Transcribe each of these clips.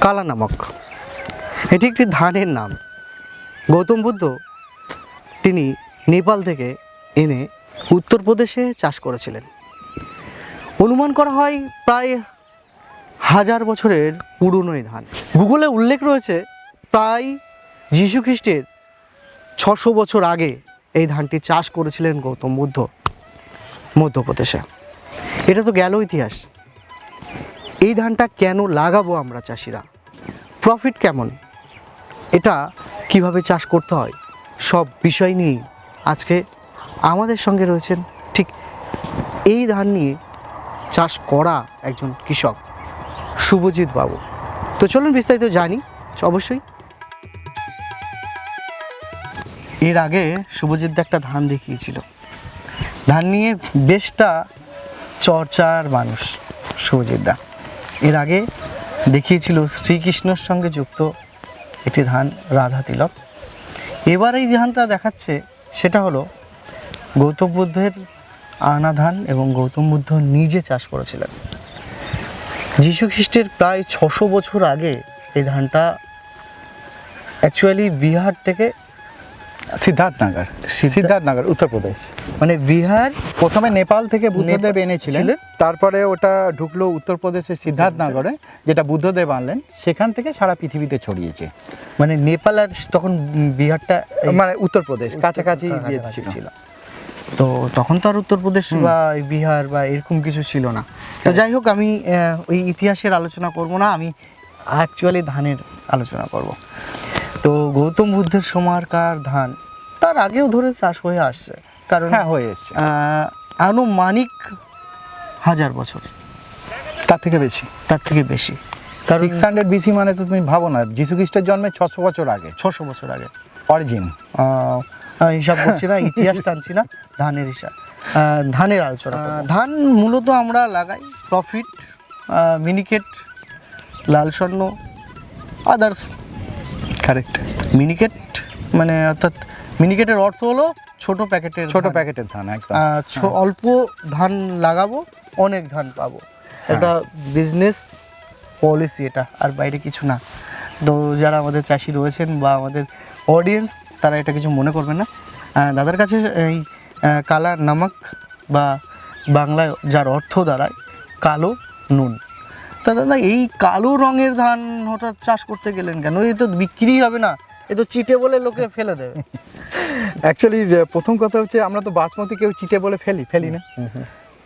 কালা নামক। এটি একটি ধানের নাম। গৌতম বুদ্ধ তিনি নেপাল থেকে এনে উত্তরপ্রদেশে চাষ করেছিলেন। অনুমান করা হয় প্রায় হাজার বছরের পুরনো এই ধান। গুগলে উল্লেখ রয়েছে, প্রায় যীশু খ্রিস্টের ছশো বছর আগে এই ধানটি চাষ করেছিলেন গৌতম বুদ্ধ মধ্যপ্রদেশে। এটা তো গেল ইতিহাস। এই ধানটা কেন লাগাবো আমরা চাষিরা? প্রফিট কেমন? এটা কীভাবে চাষ করতে হয়? সব বিষয় নিয়েই আজকে আমাদের সঙ্গে রয়েছেন ঠিক এই ধান নিয়ে চাষ করা একজন কৃষক শুভজিৎ বাবু। তো চলুন বিস্তারিত জানি, অবশ্যই। এর আগে শুভজিৎ একটা ধান দেখিয়েছিল। ধান নিয়ে বেশটা চর্চার মানুষ শুভজিৎ দা। এর আগে দেখিয়েছিল শ্রীকৃষ্ণর সঙ্গে যুক্ত একটি ধান রাধা তিলক। এবার এই ধানটা দেখাচ্ছে, সেটা হলো গৌতম বুদ্ধের আনা ধান এবং গৌতম বুদ্ধ নিজে চাষ করেছিলেন। যীশু খ্রিস্টের প্রায় ছশো বছর আগে এই ধানটা অ্যাকচুয়ালি বিহার থেকে সিদ্ধার্থনগর সিদ্ধা- সিদ্ধার্থনগর উত্তরপ্রদেশ। মানে বিহার প্রথমে নেপাল থেকে বুদ্ধদেব এনেছিলেন। তারপরে ওটা ঢুকলো উত্তরপ্রদেশের সিদ্ধার্থনগরে যেটা বুদ্ধদেব আনলেন। সেখান থেকে সারা পৃথিবীতে ছড়িয়েছে। মানে নেপাল আর তখন বিহারটা মানে উত্তরপ্রদেশ কাছাকাছি ছিল। তো তখন তো আর উত্তরপ্রদেশ বা বিহার বা এরকম কিছু ছিল না। তো যাই হোক আমি ওই ইতিহাসের আলোচনা করব না আমি অ্যাকচুয়ালি ধানের আলোচনা করব। তো গৌতম বুদ্ধের সময়কার ধান তার আগেও ধরে চাষ হয়ে আসছে। কারণ হ্যাঁ হয়ে এসছে। আনুমানিক হাজার বছর। তার থেকে বেশি। তার থেকে বেশি। কারণ সিক্স হান্ড্রেড বিসি মানে তো তুমি ভাবো না যীশু খ্রিস্টের জন্মে ছশো বছর আগে ছশো বছর আগে। অরিজিন। হিসাব করছি না ইতিহাস টানছি না ধানের হিসাব। ধানের আলোচনা ধান মূলত আমরা লাগাই প্রফিট মিনিকেট লাল স্বর্ণ আদার্স কারেক্ট মিনিকেট মানে অর্থাৎ মিনিকেটের অর্থ হলো ছোট প্যাকেটের ছোট প্যাকেটের ধান একদম। আহ, অল্প ধান লাগাবো অনেক ধান পাবো। একটা বিজনেস পলিসি এটা আর বাইরে কিছু না। তো যারা আমাদের চাষি রয়েছেন বা আমাদের অডিয়েন্স তারা এটা কিছু মনে করবেন না। দাদার কাছে এই কালা নামক বা বাংলায় যার অর্থ দাঁড়ায় কালো নুন। তা দাদা এই কালো রঙের ধান হঠাৎ চাষ করতে গেলেন কেন? এই তো বিক্রি হবে না। এ তো চিটে বলে লোকে ফেলে দেবে। অ্যাকচুয়ালি প্রথম কথা হচ্ছে আমরা তো বাসমতি কেউ চিটে বলে ফেলি ফেলি না।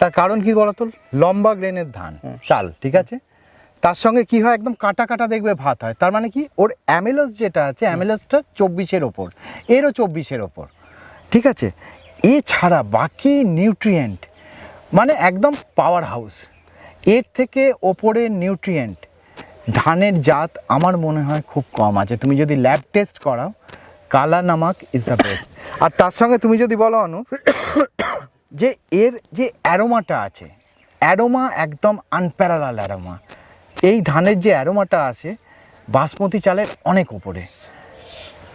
তার কারণ কি বলতো? লম্বা গ্রেনের ধান চাল ঠিক আছে? তার সঙ্গে কি হয়? একদম কাটা কাটা দেখবে ভাত হয়। তার মানে কি? ওর অ্যামেলস যেটা আছে অ্যামেলসটা চব্বিশের ওপর এরও চব্বিশের ওপর ঠিক আছে? এছাড়া বাকি নিউট্রিয়েন্ট মানে একদম পাওয়ার হাউস এর থেকে ওপরে নিউট্রিয়েন্ট ধানের জাত আমার মনে হয় খুব কম আছে। তুমি যদি ল্যাব টেস্ট করাও, kala namak is the best আর তার সঙ্গে তুমি যদি বলো, অনু, যে এর যে অ্যারোমাটা আছে, অ্যারোমা একদম আনপ্যারালাল অ্যারোমা। এই ধানের যে অ্যারোমাটা আছে, বাসমতি চালের অনেক উপরে।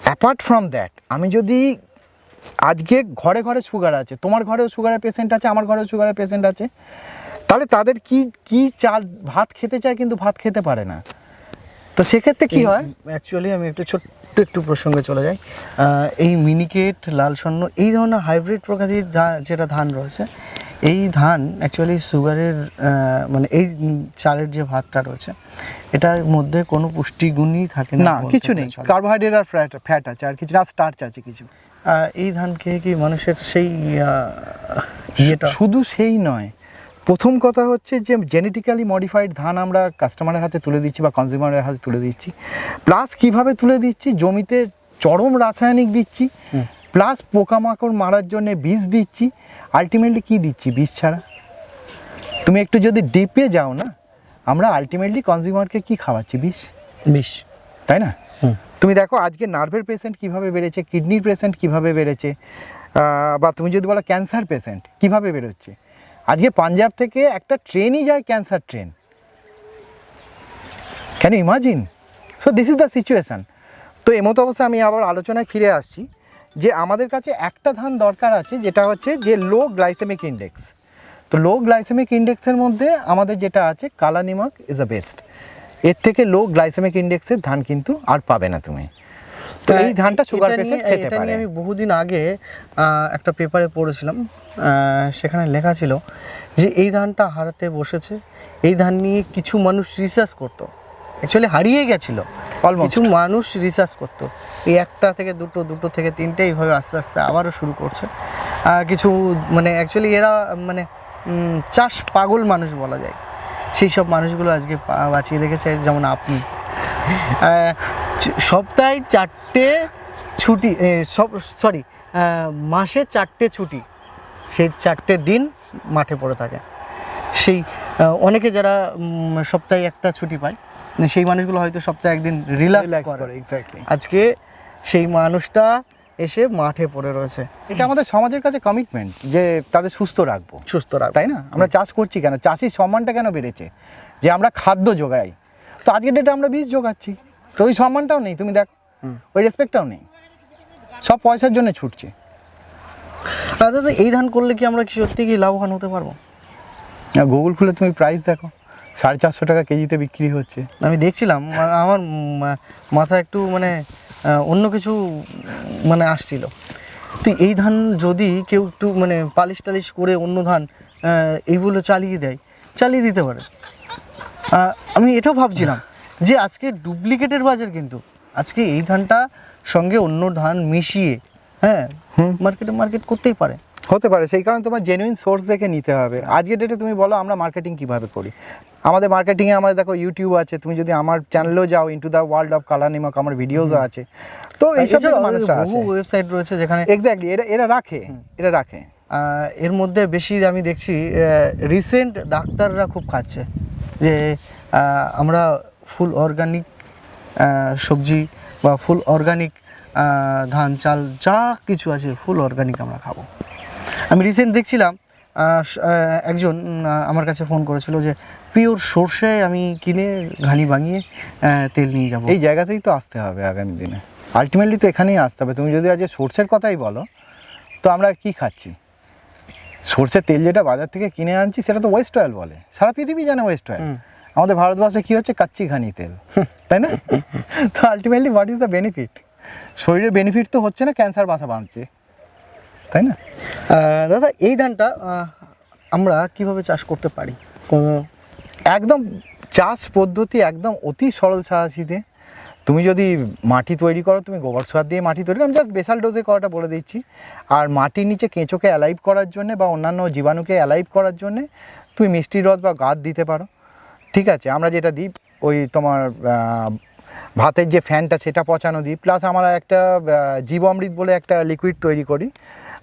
অ্যাপার্ট ফ্রম দ্যাট আমি যদি আজকে ঘরে ঘরে সুগার আছে, তোমার ঘরেও সুগারের পেশেন্ট আছে, আমার ঘরেও সুগারের পেশেন্ট আছে তাহলে তাদের কি কি চাল ভাত খেতে চায় কিন্তু ভাত খেতে পারে না। তো সেক্ষেত্রে কি হয়? অ্যাকচুয়ালি আমি একটু ছোট্ট একটু প্রসঙ্গে চলে যাই। এই মিনিকেট লাল স্বর্ণ এই ধরনের হাইব্রিড প্রকৃতির যেটা ধান রয়েছে এই ধান অ্যাকচুয়ালি সুগারের মানে এই চালের যে ভাতটা রয়েছে এটার মধ্যে কোনো পুষ্টিগুণই থাকে না কিছু নেই। কার্বোহাইড্রেট আর ফ্যাট ফ্যাট আছে আর কিছু না স্টার্চ আছে কিছু। এই ধান খেয়ে কি মানুষের সেই ইয়েটা? শুধু সেই নয় প্রথম কথা হচ্ছে যে জেনেটিক্যালি মডিফাইড ধান আমরা কাস্টমারের হাতে তুলে দিচ্ছি বা কনজিউমারের হাতে তুলে দিচ্ছি। প্লাস কীভাবে তুলে দিচ্ছি? জমিতে চরম রাসায়নিক দিচ্ছি। প্লাস পোকামাকড় মারার জন্য বীজ দিচ্ছি। আলটিমেটলি কি দিচ্ছি? বীজ ছাড়া। তুমি একটু যদি ডিপে যাও না আমরা আলটিমেটলি কনজিউমারকে কি খাওয়াচ্ছি? বিষ বিষ তাই না? তুমি দেখো আজকে নার্ভের পেশেন্ট কীভাবে বেড়েছে কিডনির পেশেন্ট কীভাবে বেড়েছে বা তুমি যদি বলো ক্যান্সার পেশেন্ট কীভাবে বেরোচ্ছে? আজকে পাঞ্জাব থেকে একটা ট্রেনই যায় cancer train can imagine so this is the situation তো এমতো অবস্থায় আমি আবার আলোচনায় ফিরে আসছি যে আমাদের কাছে একটা ধান দরকার আছে, যেটা হচ্ছে যে লো গ্লাইসেমিক ইন্ডেক্স তো লো গ্লাইসেমিক ইন্ডেক্সের মধ্যে আমাদের যেটা আছে কালা নিমক ইজ দ্য বেস্ট এর থেকে লো গ্লাইসেমিক ইন্ডেক্সের ধান কিন্তু আর পাবে না তুমি। তো এই ধানটা সুগার পেশেন্ট খেতে পারে। আমি বহুদিন আগে একটা পেপারে পড়েছিলাম সেখানে লেখা ছিল যে এই ধানটা হারাতে বসেছে এই ধান নিয়ে কিছু মানুষ রিসার্চ করতো। অ্যাকচুয়ালি হারিয়ে গেছিল। কিছু মানুষ রিসার্চ করতো। এই একটা থেকে দুটো দুটো থেকে তিনটে এইভাবে আস্তে আস্তে আবারও শুরু করছে। কিছু মানে অ্যাকচুয়ালি এরা মানে চাষ পাগল মানুষ বলা যায়। সেই সব মানুষগুলো আজকে বাঁচিয়ে রেখেছে যেমন আপনি। সপ্তাহে চারটে ছুটি সব সরি মাসে চারটে ছুটি। সেই চারটে দিন মাঠে পড়ে থাকে। সেই অনেকে যারা সপ্তাহে একটা ছুটি পায় সেই মানুষগুলো হয়তো সপ্তাহে একদিন রিল্যাক্স করে। করে এক্স্যাক্টলি আজকে সেই মানুষটা এসে মাঠে পড়ে রয়েছে। এটা আমাদের সমাজের কাছে কমিটমেন্ট যে তাদের সুস্থ রাখব। সুস্থ রাখ তাই না? আমরা চাষ করছি কেন? চাষির সম্মানটা কেন বেড়েছে? যে আমরা খাদ্য যোগাই। তো আজকের ডেটে আমরা বীজ যোগাচ্ছি। তো ওই সম্মানটাও নেই তুমি দেখো। ওই রেসপেক্টটাও নেই। সব পয়সার জন্য ছুটছে। দাদা এই ধান করলে কি আমরা কি সত্যি কি লাভবান হতে পারব? গুগল খুলে তুমি প্রাইস দেখো। সাড়ে চারশো টাকা কেজিতে বিক্রি হচ্ছে। আমি দেখছিলাম আমার মা- মাথায় একটু মানে অন্য কিছু মানে আসছিল। তো এই ধান যদি কেউ একটু মানে পালিশ টালিশ করে অন্য ধান এইগুলো চালিয়ে দেয় চালিয়ে দিতে পারে। আমি এটাও ভাবছিলাম। যে আজকে ডুপ্লিকেটের বাজার কিন্তু। আজকে এই ধানটা সঙ্গে অন্য ধান মিশিয়ে হ্যাঁ মার্কেটে মার্কেট করতেই পারে। হতে পারে সেই কারণে তোমার জেনুইন সোর্স দেখে নিতে হবে। আজকের ডেটে তুমি বলো আমরা মার্কেটিং কীভাবে করি। আমাদের মার্কেটিংয়ে আমাদের দেখো ইউটিউব আছে তুমি যদি আমার চ্যানেলেও যাও into the world of colour nimak আমার ভিডিওসও আছে। তো এইসব এছাড়াও মানুষরা বহু ওয়েবসাইট রয়েছে যেখানে এক্স্যাক্টলি এরা এরা রাখে এরা রাখে। এর মধ্যে বেশি আমি দেখছি রিসেন্ট ডাক্তাররা খুব খাচ্ছে। যে আমরা ফুল অর্গানিক সবজি বা ফুল অর্গানিক ধান চাল যা কিছু আছে ফুল অর্গানিক আমরা খাব। আমি রিসেন্ট দেখছিলাম একজন আমার কাছে ফোন করেছিল যে পিওর সর্ষে আমি কিনে ঘানি বানিয়ে তেল নিয়ে যাব। এই জায়গাতেই তো আসতে হবে আগামী দিনে। আলটিমেটলি তো এখানেই আসতে হবে। তুমি যদি আজ সর্ষের কথাই বলো তো আমরা কি খাচ্ছি? সর্ষের তেল যেটা বাজার থেকে কিনে আনছি সেটা তো ওয়েস্ট অয়েল বলে। সারা পৃথিবী জানে ওয়েস্ট অয়েল। আমাদের ভারতবর্ষে কি হচ্ছে? কাচ্চি ঘানি তেল। তাই না? তো ultimately what is the benefit শরীরের বেনিফিট তো হচ্ছে না ক্যান্সার বাসা বাঁধছে। তাই না? দাদা এই ধানটা আমরা কীভাবে চাষ করতে পারি? কোনো একদম চাষ পদ্ধতি একদম অতি সরল সাহায্যে তুমি যদি মাটি তৈরি করো তুমি গোবর সার দিয়ে মাটি তৈরি করো। আমি জাস্ট বেসাল ডোজে করাটা বলে দিচ্ছি। আর মাটির নিচে কেঁচোকে অ্যালাইভ করার জন্য বা অন্যান্য জীবাণুকে অ্যালাইভ করার জন্য তুমি মিষ্টি রস বা গাদ দিতে পারো। ঠিক আছে আমরা যেটা দিই ওই তোমার ভাতের যে ফ্যানটা সেটা পচানো দিই প্লাস আমরা একটা জীবামৃত বলে একটা লিকুইড তৈরি করি।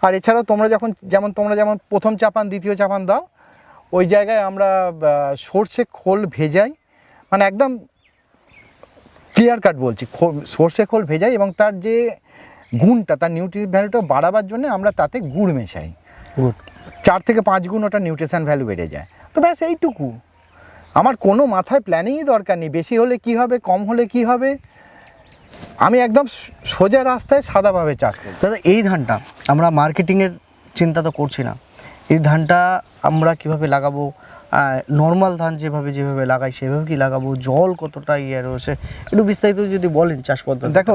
আর এছাড়াও তোমরা যখন যেমন তোমরা যেমন প্রথম চাপান দ্বিতীয় চাপান দাও ওই জায়গায় আমরা সর্ষে খোল ভেজাই মানে একদম ক্লিয়ার কাট বলছি সর্ষে খোল ভেজাই এবং তার যে গুণটা তার নিউট্রিশন ভ্যালুটা বাড়াবার জন্য আমরা তাতে গুড় মেশাই। গুড। চার থেকে পাঁচ গুণ ওটা নিউট্রিশন ভ্যালু বেড়ে যায়। তো ব্যাস এইটুকু। আমার কোনো মাথায় প্ল্যানিংই দরকার নেই। বেশি হলে কি হবে কম হলে কি হবে? আমি একদম সোজা রাস্তায় সাদাভাবে চাষ করি। দাদা এই ধানটা আমরা মার্কেটিংয়ের চিন্তা তো করছি না। এই ধানটা আমরা কীভাবে লাগাবো? নর্মাল ধান যেভাবে যেভাবে লাগাই সেভাবে কি লাগাবো? জল কতটা ইয়ে রয়েছে? একটু বিস্তারিত যদি বলেন চাষ পদ্ধতি দেখো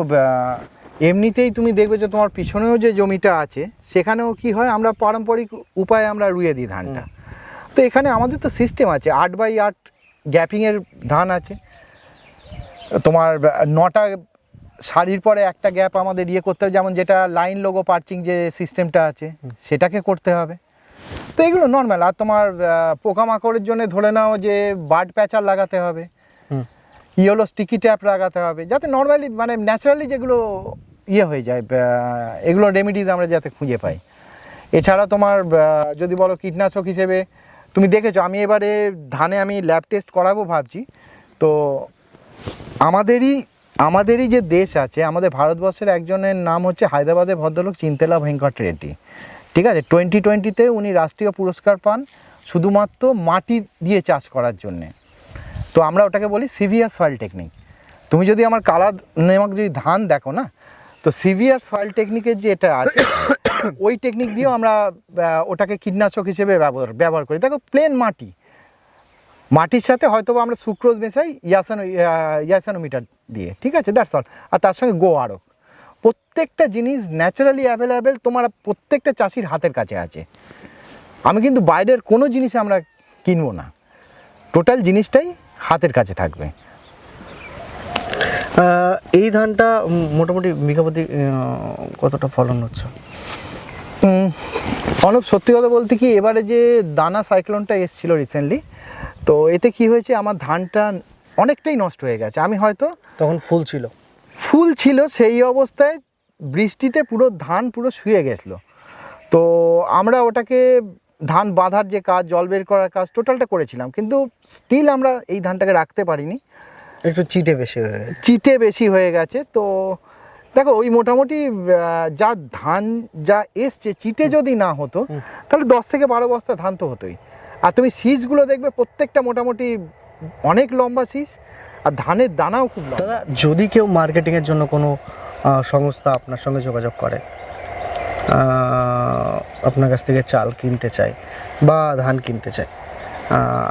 এমনিতেই তুমি দেখবে যে তোমার পিছনেও যে জমিটা আছে সেখানেও কি হয় আমরা পারম্পরিক উপায়ে আমরা রুয়ে দিই ধানটা। তো এখানে আমাদের তো সিস্টেম আছে আট বাই আট গ্যাপিংয়ের ধান আছে। তোমার নটা শাড়ির পরে একটা গ্যাপ আমাদের ইয়ে করতে হবে যেমন যেটা লাইন লোগো পার্চিং যে সিস্টেমটা আছে সেটাকে করতে হবে। তো এগুলো নর্মাল আর তোমার পোকামাকড়ের জন্য ধরে নাও যে বার্ড প্যাচার লাগাতে হবে। ইয়েলো স্টিকি ট্যাপ লাগাতে হবে যাতে নর্মালি মানে ন্যাচারালি যেগুলো ইয়ে হয়ে যায় এগুলো রেমিডিজ আমরা যাতে খুঁজে পাই। এছাড়া তোমার যদি বলো কীটনাশক হিসেবে তুমি দেখেছ, আমি এবারে ধানে আমি ল্যাব টেস্ট করাবো ভাবছি। তো আমাদেরই আমাদেরই যে দেশ আছে, আমাদের ভারতবর্ষের একজনের নাম হচ্ছে হায়দ্রাবাদের ভদ্রলোক চিন্তেলা ভেঙ্কট রেড্ডি। ঠিক আছে? টোয়েন্টি টোয়েন্টিতে উনি রাষ্ট্রীয় পুরস্কার পান শুধুমাত্র মাটি দিয়ে চাষ করার জন্যে। তো আমরা ওটাকে বলি সিভিয়ার সয়েল টেকনিক। তুমি যদি আমার কালা নেমক যদি ধান দেখো না, তো সিভিয়ার সয়েল টেকনিকের যে এটা আছে ওই টেকনিক দিয়েও আমরা ওটাকে কীটনাশক হিসেবে ব্যবহার ব্যবহার করি। দেখো প্লেন মাটি। মাটির সাথে হয়তো আমরা সুক্রোজ মেশাই, ইয়াসানো ইয়াসানোমিটার দিয়ে, ঠিক আছে? দ্যাটস অল আর তার সঙ্গে গো আরও। প্রত্যেকটা জিনিস ন্যাচারালি অ্যাভেলেবেল তোমার প্রত্যেকটা চাষির হাতের কাছে আছে। আমি কিন্তু বাইরের কোনো জিনিস আমরা কিনবো না। টোটাল জিনিসটাই হাতের কাছে থাকবে। এই ধানটা মোটামুটি বিঘাপতি কতটা ফলন হচ্ছে? অনুপ সত্যি কথা বলতে কি এবারে যে দানা সাইক্লোনটা এসছিল রিসেন্টলি তো এতে কি হয়েছে আমার ধানটা অনেকটাই নষ্ট হয়ে গেছে। আমি হয়তো তখন ফুল ছিল। ফুল ছিল সেই অবস্থায় বৃষ্টিতে পুরো ধান পুরো শুয়ে গেছিল। তো আমরা ওটাকে ধান বাঁধার যে কাজ জল বের করার কাজ টোটালটা করেছিলাম। কিন্তু স্টিল আমরা এই ধানটাকে রাখতে পারিনি। একটু চিটে বেশি হয়ে চিটে বেশি হয়ে গেছে তো দেখো ওই মোটামুটি যা ধান যা এসছে চিটে যদি না হতো তাহলে দশ থেকে বারো বস্তা ধান তো হতোই। আর তুমি শীষগুলো দেখবে প্রত্যেকটা মোটামুটি অনেক লম্বা শীষ আর ধানের দানাও খুব দাদা যদি কেউ মার্কেটিংয়ের জন্য কোনো সংস্থা আপনার সঙ্গে যোগাযোগ করে আপনার কাছ থেকে চাল কিনতে চায় বা ধান কিনতে চায়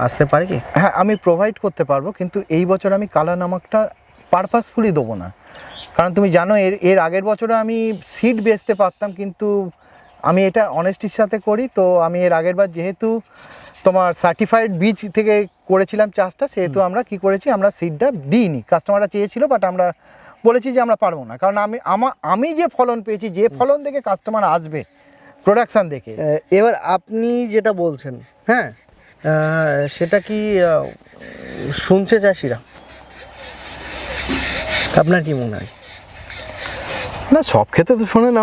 আসতে পারে কি? হ্যাঁ আমি প্রোভাইড করতে পারব কিন্তু এই বছর আমি কালা নামকটা পারপাসফুলি দেবো না। কারণ তুমি জানো এর এর আগের বছরে আমি সিট বেচতে পারতাম কিন্তু আমি এটা অনেস্টির সাথে করি তো আমি এর আগের বার যেহেতু তোমার সার্টিফাইড বীজ থেকে করেছিলাম চাষটা সেহেতু আমরা কি করেছি আমরা সিডটা দিইনি। কাস্টমাররা চেয়েছিল বাট আমরা বলেছি যে আমরা পারব না। কারণ আমি আমা আমি যে ফলন পেয়েছি যে ফলন দেখে কাস্টমার আসবে প্রোডাকশান দেখে। এবার আপনি যেটা বলছেন হ্যাঁ সেটা কি শুনছে চাষিরা? আপনার কি মনে হয়? না সব ক্ষেত্রে তো শোনে না